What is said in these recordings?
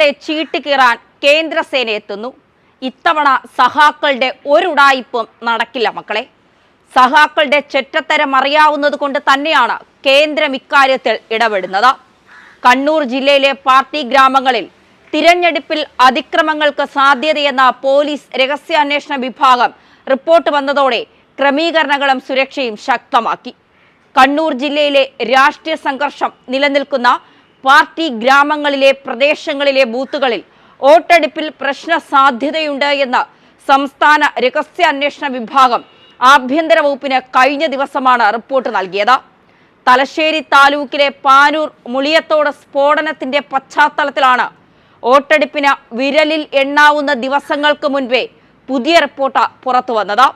തോൽവിയുടെ ചീട്ട് കീറാൻ കേന്ദ്രസേന എത്തുന്നു. ഇത്തവണ സഹാക്കളുടെ ഒരുടായിപ്പും നടക്കില്ല മക്കളെ. സഹാക്കളുടെ ചെറ്റത്തരം അറിയാവുന്നത് കൊണ്ട് തന്നെയാണ് കേന്ദ്രം ഇക്കാര്യത്തിൽ ഇടപെടുന്നത്. കണ്ണൂർ ജില്ലയിലെ പാർട്ടി ഗ്രാമങ്ങളിൽ തിരഞ്ഞെടുപ്പിൽ അതിക്രമങ്ങൾക്ക് സാധ്യതയെന്ന പോലീസ് രഹസ്യാന്വേഷണ വിഭാഗം റിപ്പോർട്ട് വന്നതോടെ ക്രമീകരണങ്ങളും സുരക്ഷയും ശക്തമാക്കി. കണ്ണൂർ ജില്ലയിലെ രാഷ്ട്രീയ സംഘർഷം നിലനിൽക്കുന്ന പാർട്ടി ഗ്രാമങ്ങളിലെ പ്രദേശങ്ങളിലെ ബൂത്തുകളിൽ വോട്ടെടുപ്പിൽ പ്രശ്ന സാധ്യതയുണ്ട് എന്ന് സംസ്ഥാന രഹസ്യാന്വേഷണ വിഭാഗം ആഭ്യന്തര വകുപ്പിന് കഴിഞ്ഞ ദിവസമാണ് റിപ്പോർട്ട് നൽകിയത്. തലശ്ശേരി താലൂക്കിലെ പാനൂർ മുളിയത്തോട് സ്ഫോടനത്തിന്റെ പശ്ചാത്തലത്തിലാണ് വോട്ടെടുപ്പിന് വിരലിൽ എണ്ണാവുന്ന ദിവസങ്ങൾക്ക് മുൻപേ പുതിയ റിപ്പോർട്ട് പുറത്തു വന്നത്.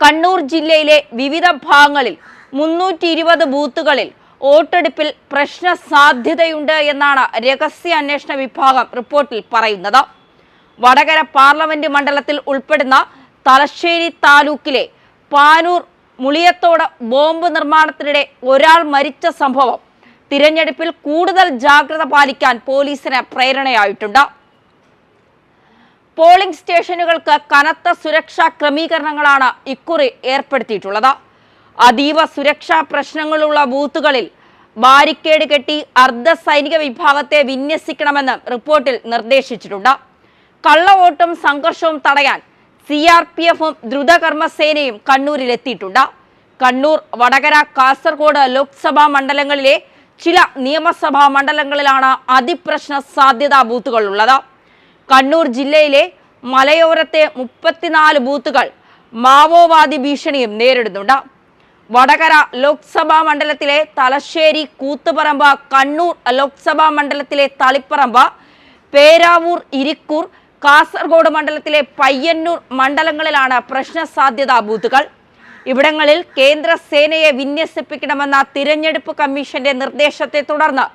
കണ്ണൂർ ജില്ലയിലെ വിവിധ ഭാഗങ്ങളിൽ മുന്നൂറ്റി ബൂത്തുകളിൽ വോട്ടെടുപ്പിൽ പ്രശ്ന സാധ്യതയുണ്ട് എന്നാണ് രഹസ്യ അന്വേഷണ വിഭാഗം റിപ്പോർട്ടിൽ പറയുന്നത്. വടകര പാർലമെന്റ് മണ്ഡലത്തിൽ ഉൾപ്പെടുന്ന തലശ്ശേരി താലൂക്കിലെ പാനൂർ മുളിയത്തോട് ബോംബ് നിർമ്മാണത്തിനിടെ ഒരാൾ മരിച്ച സംഭവം തിരഞ്ഞെടുപ്പിൽ കൂടുതൽ ജാഗ്രത പാലിക്കാൻ പോലീസിന് പ്രേരണയായിട്ടുണ്ട്. പോളിംഗ് സ്റ്റേഷനുകൾക്ക് കനത്ത സുരക്ഷാ ക്രമീകരണങ്ങളാണ് ഇക്കുറി ഏർപ്പെടുത്തിയിട്ടുള്ളത്. അതീവ സുരക്ഷാ പ്രശ്നങ്ങളുള്ള ബൂത്തുകളിൽ ബാരിക്കേഡ് കെട്ടി അർദ്ധ സൈനിക വിഭാഗത്തെ വിന്യസിക്കണമെന്ന് റിപ്പോർട്ടിൽ നിർദ്ദേശിച്ചിട്ടുണ്ട്. കള്ളവോട്ടും സംഘർഷവും തടയാൻ സി ആർ പി എഫും ദ്രുതകർമ്മസേനയും കണ്ണൂരിലെത്തിയിട്ടുണ്ട്. കണ്ണൂർ വടകര കാസർഗോഡ് ലോക്സഭാ മണ്ഡലങ്ങളിലെ ചില നിയമസഭാ മണ്ഡലങ്ങളിലാണ് അതിപ്രശ്ന സാധ്യതാ ബൂത്തുകളുള്ളത്. കണ്ണൂർ ജില്ലയിലെ മലയോരത്തെ മുപ്പത്തിനാല് ബൂത്തുകൾ മാവോവാദി ഭീഷണിയും നേരിടുന്നുണ്ട്. വടകര ലോക്സഭാ മണ്ഡലത്തിലെ തലശ്ശേരി കൂത്തുപറമ്പ് കണ്ണൂർ ലോക്സഭാ മണ്ഡലത്തിലെ തളിപ്പറമ്പ് പേരാവൂർ ഇരിക്കൂർ കാസർഗോഡ് മണ്ഡലത്തിലെ പയ്യന്നൂർ മണ്ഡലങ്ങളിലാണ് പ്രശ്ന സാധ്യതാ ബൂത്തുകൾ. ഇവിടങ്ങളിൽ കേന്ദ്ര സേനയെ വിന്യസിപ്പിക്കണമെന്ന തിരഞ്ഞെടുപ്പ് കമ്മീഷന്റെ നിർദ്ദേശത്തെ തുടർന്ന്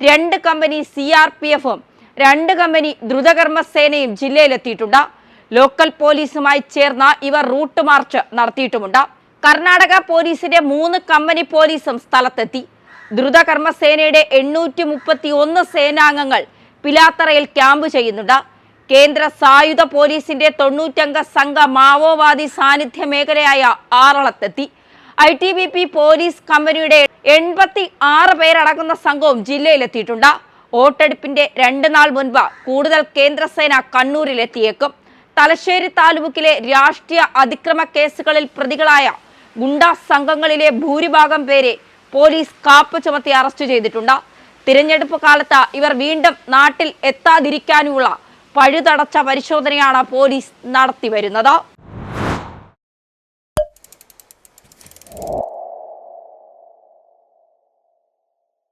രണ്ട് കമ്പനി സി ആർ പി എഫും രണ്ട് കമ്പനി ദ്രുതകർമ്മ സേനയും ജില്ലയിലെത്തിയിട്ടുണ്ട്. ലോക്കൽ പോലീസുമായി ചേർന്ന് ഇവർ റൂട്ട് മാർച്ച് നടത്തിയിട്ടുമുണ്ട്. കർണാടക പോലീസിന്റെ മൂന്ന് കമ്പനി പോലീസും സ്ഥലത്തെത്തി. ദ്രുതകർമ്മ സേനയുടെ എണ്ണൂറ്റി മുപ്പത്തി ഒന്ന് സേനാംഗങ്ങൾ പിലാത്തറയിൽ ക്യാമ്പ് ചെയ്യുന്നുണ്ട്. കേന്ദ്ര സായുധ പോലീസിന്റെ തൊണ്ണൂറ്റംഗ സംഘ മാവോവാദി സാന്നിധ്യ മേഖലയായ ആറളത്തെത്തി. I T B P police കമ്പനിയുടെ എൺപത്തി ആറ് പേരടങ്ങുന്ന സംഘവും ജില്ലയിലെത്തിയിട്ടുണ്ട്. വോട്ടെടുപ്പിന്റെ രണ്ട് നാൾ മുൻപ് കൂടുതൽ കേന്ദ്രസേന കണ്ണൂരിലെത്തിയേക്കും. തലശ്ശേരി താലൂക്കിലെ രാഷ്ട്രീയ അതിക്രമ കേസുകളിൽ പ്രതികളായ ഗുണ്ടാ സംഘങ്ങളിലെ ഭൂരിഭാഗം പേരെ പോലീസ് കാപ്പ് ചുമത്തി അറസ്റ്റ് ചെയ്തിട്ടുണ്ട്. തിരഞ്ഞെടുപ്പ് കാലത്ത് ഇവർ വീണ്ടും നാട്ടിൽ എത്താതിരിക്കാനുള്ള പഴുതടച്ച പരിശോധനയാണ് പോലീസ് നടത്തി വരുന്നത്.